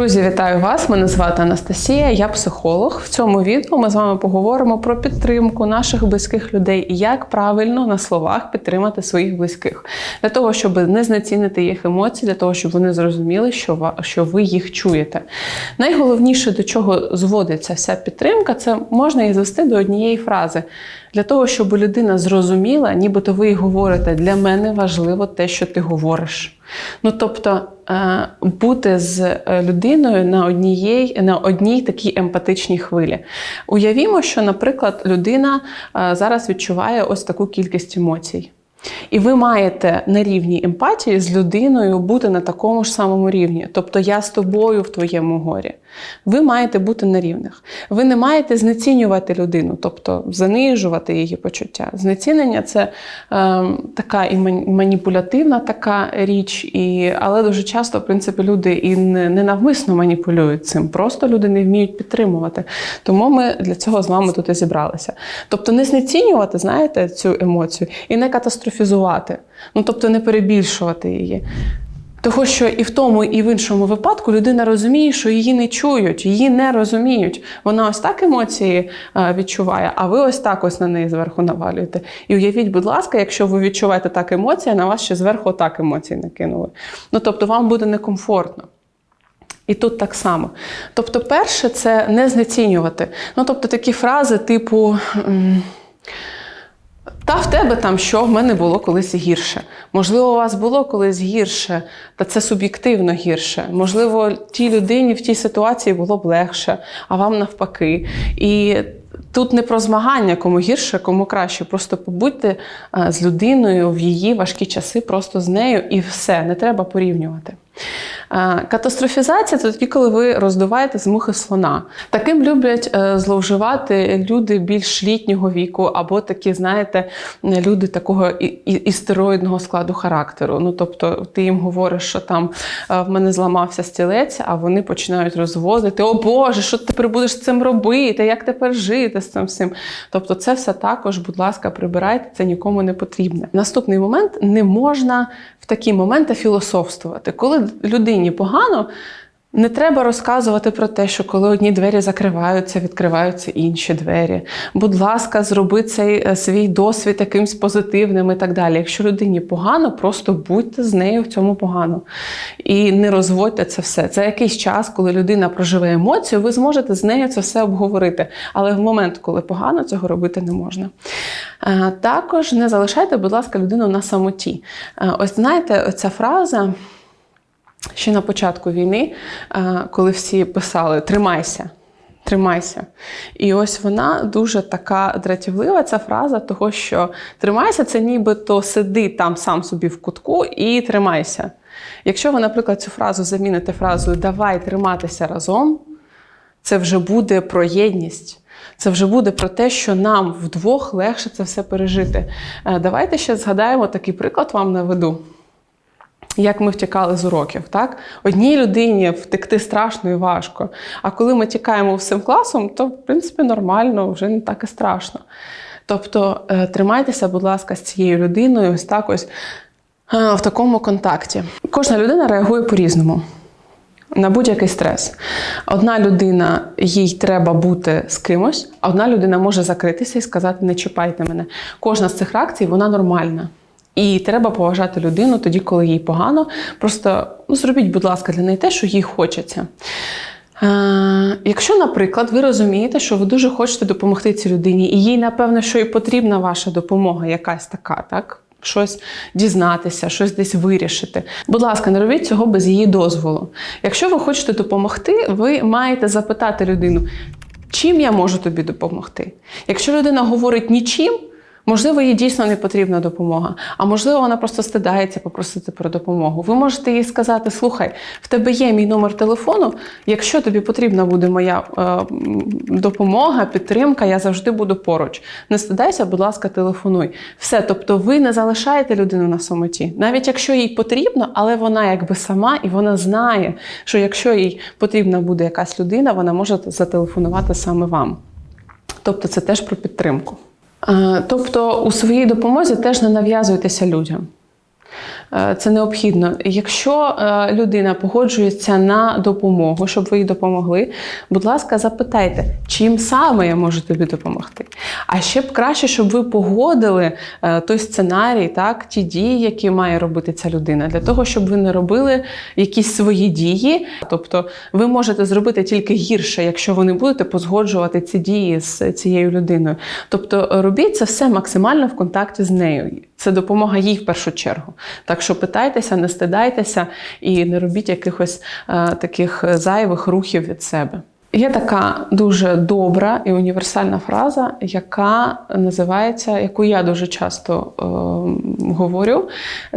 Друзі, вітаю вас! Мене звати Анастасія, я психолог. В цьому відео ми з вами поговоримо про підтримку наших близьких людей і як правильно на словах підтримати своїх близьких для того, щоб не знецінити їх емоції, для того, щоб вони зрозуміли, що ви їх чуєте. Найголовніше, до чого зводиться вся підтримка, це можна її звести до однієї фрази. Для того, щоб людина зрозуміла, нібито ви їй говорите, для мене важливо те, що ти говориш. Ну тобто е, бути з е, людиною на одній, на одній такій емпатичній хвилі. Уявімо, що, наприклад, людина е, зараз відчуває ось таку кількість емоцій. І ви маєте на рівні емпатії з людиною бути на такому ж самому рівні. Тобто я з тобою в твоєму горі. Ви маєте бути на рівних. Ви не маєте знецінювати людину, тобто занижувати її почуття. Знецінення це е, така і маніпулятивна така річ, і, але дуже часто, в принципі, люди і не, не навмисно маніпулюють цим, просто люди не вміють підтримувати. Тому ми для цього з вами тут і зібралися. Тобто не знецінювати, знаєте, цю емоцію і не катастрофізувати, ну тобто не перебільшувати її. Того, що і в тому, і в іншому випадку людина розуміє, що її не чують, її не розуміють. Вона ось так емоції е, відчуває, а ви ось так ось на неї зверху навалюєте. І уявіть, будь ласка, якщо ви відчуваєте так емоції, на вас ще зверху так емоції накинули. Ну тобто вам буде некомфортно. І тут так само. Тобто, перше, це не знецінювати. Ну, тобто такі фрази, типу. Та в тебе там що в мене було колись гірше. Можливо, у вас було колись гірше, та це суб'єктивно гірше. Можливо, тій людині в тій ситуації було б легше, а вам навпаки. І тут не про змагання, кому гірше, кому краще. Просто побудьте е, з людиною в її важкі часи, просто з нею, і все, не треба порівнювати. Е, Катастрофізація це тоді, коли ви роздуваєте з мухи слона. Таким люблять е, зловживати люди більш літнього віку, або такі, знаєте, люди такого істероїдного складу характеру. Ну тобто, ти їм говориш, що там е, в мене зламався стілець, а вони починають розводити: О Боже, що ти тепер будеш з цим робити? Як тепер жити з цим всім? Тобто, це все також, будь ласка, прибирайте, це нікому не потрібне. Наступний момент не можна в такі моменти філософствувати. Коли людині погано, не треба розказувати про те, що коли одні двері закриваються, відкриваються інші двері. Будь ласка, зроби цей е, свій досвід якимсь позитивним і так далі. Якщо людині погано, просто будьте з нею в цьому погано. І не розводьте це все. Це якийсь час, коли людина проживе емоцію, ви зможете з нею це все обговорити. Але в момент, коли погано, цього робити не можна. Е, Також не залишайте, будь ласка, людину на самоті. Е, Ось знаєте, ця фраза. Ще на початку війни, е, коли всі писали Тримайся, тримайся. І ось вона дуже така дратівлива, ця фраза, того, що тримайся, це нібито сиди там сам собі в кутку і тримайся. Якщо ви, наприклад, цю фразу заміните фразою Давай триматися разом, це вже буде про єдність. Це вже буде про те, що нам вдвох легше це все пережити. Е, Давайте ще згадаємо такий приклад вам наведу як ми втікали з уроків. Так? Одній людині втекти страшно і важко. А коли ми тікаємо всім класом, то в принципі нормально, вже не так і страшно. Тобто е, тримайтеся, будь ласка, з цією людиною, ось так ось е, в такому контакті. Кожна людина реагує по-різному. На будь-який стрес. Одна людина, їй треба бути з кимось, а одна людина може закритися і сказати: не чіпайте мене. Кожна з цих реакцій вона нормальна. І треба поважати людину тоді, коли їй погано. Просто ну, зробіть, будь ласка, для неї те, що їй хочеться. Е, якщо, наприклад, ви розумієте, що ви дуже хочете допомогти цій людині, і їй, напевно, що і потрібна ваша допомога, якась така, так? Щось дізнатися, щось десь вирішити. Будь ласка, не робіть цього без її дозволу. Якщо ви хочете допомогти, ви маєте запитати людину, чим я можу тобі допомогти. Якщо людина говорить нічим, Можливо, їй дійсно не потрібна допомога, а можливо, вона просто стидається попросити про допомогу. Ви можете їй сказати: слухай, в тебе є мій номер телефону. Якщо тобі потрібна буде моя е, допомога, підтримка, я завжди буду поруч. Не стидайся, будь ласка, телефонуй. Все, тобто, ви не залишаєте людину на самоті, навіть якщо їй потрібно, але вона якби сама і вона знає, що якщо їй потрібна буде якась людина, вона може зателефонувати саме вам. Тобто, це теж про підтримку. Е, Тобто у своїй допомозі теж не нав'язуйтеся людям. Е, Це необхідно. Якщо е, людина погоджується на допомогу, щоб ви їй допомогли, будь ласка, запитайте, чим саме я можу тобі допомогти. А ще б краще, щоб ви погодили е, той сценарій, так, ті дії, які має робити ця людина, для того, щоб ви не робили якісь свої дії. Тобто, ви можете зробити тільки гірше, якщо ви не будете позгоджувати ці дії з цією людиною. Тобто, робіть це все максимально в контакті з нею. Це допомога їй в першу чергу. Так що питайтеся, не стидайтеся і не робіть якихось е, таких зайвих рухів від себе. Є така дуже добра і універсальна фраза, яка називається, яку я дуже часто е, говорю.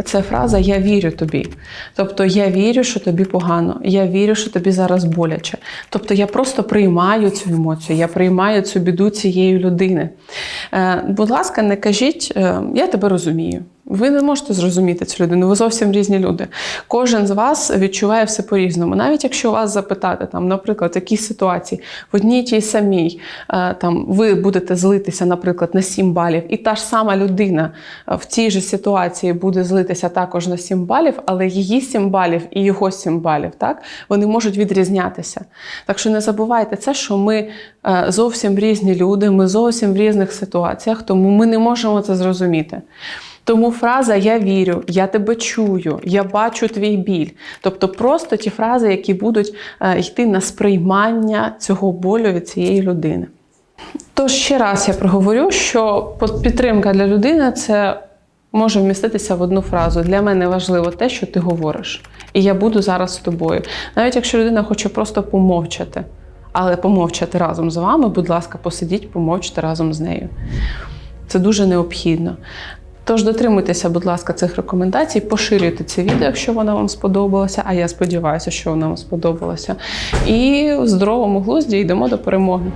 Це фраза Я вірю тобі. Тобто я вірю, що тобі погано, я вірю, що тобі зараз боляче. Тобто я просто приймаю цю емоцію, я приймаю цю біду цієї людини. Е, будь ласка, не кажіть, е, я тебе розумію. Ви не можете зрозуміти цю людину, ви зовсім різні люди. Кожен з вас відчуває все по-різному. Навіть якщо вас запитати, там, наприклад, якійсь ситуації в одній тій самій, е, там, ви будете злитися, наприклад, на 7 балів, і та ж сама людина е, в цій же ситуації буде злитися також на 7 балів, але її 7 балів і його 7 балів, так, вони можуть відрізнятися. Так що не забувайте це, що ми е, зовсім різні люди, ми зовсім в різних ситуаціях, тому ми не можемо це зрозуміти. Тому фраза Я вірю, я тебе чую, я бачу твій біль. Тобто просто ті фрази, які будуть е, йти на сприймання цього болю від цієї людини. Тож ще раз я проговорю, що підтримка для людини це може вміститися в одну фразу. Для мене важливо те, що ти говориш, і я буду зараз з тобою. Навіть якщо людина хоче просто помовчати, але помовчати разом з вами, будь ласка, посидіть, помовчте разом з нею. Це дуже необхідно. Тож дотримуйтеся, будь ласка, цих рекомендацій, поширюйте це відео, якщо воно вам сподобалося, а я сподіваюся, що воно вам сподобалося. І в здоровому глузді йдемо до перемоги.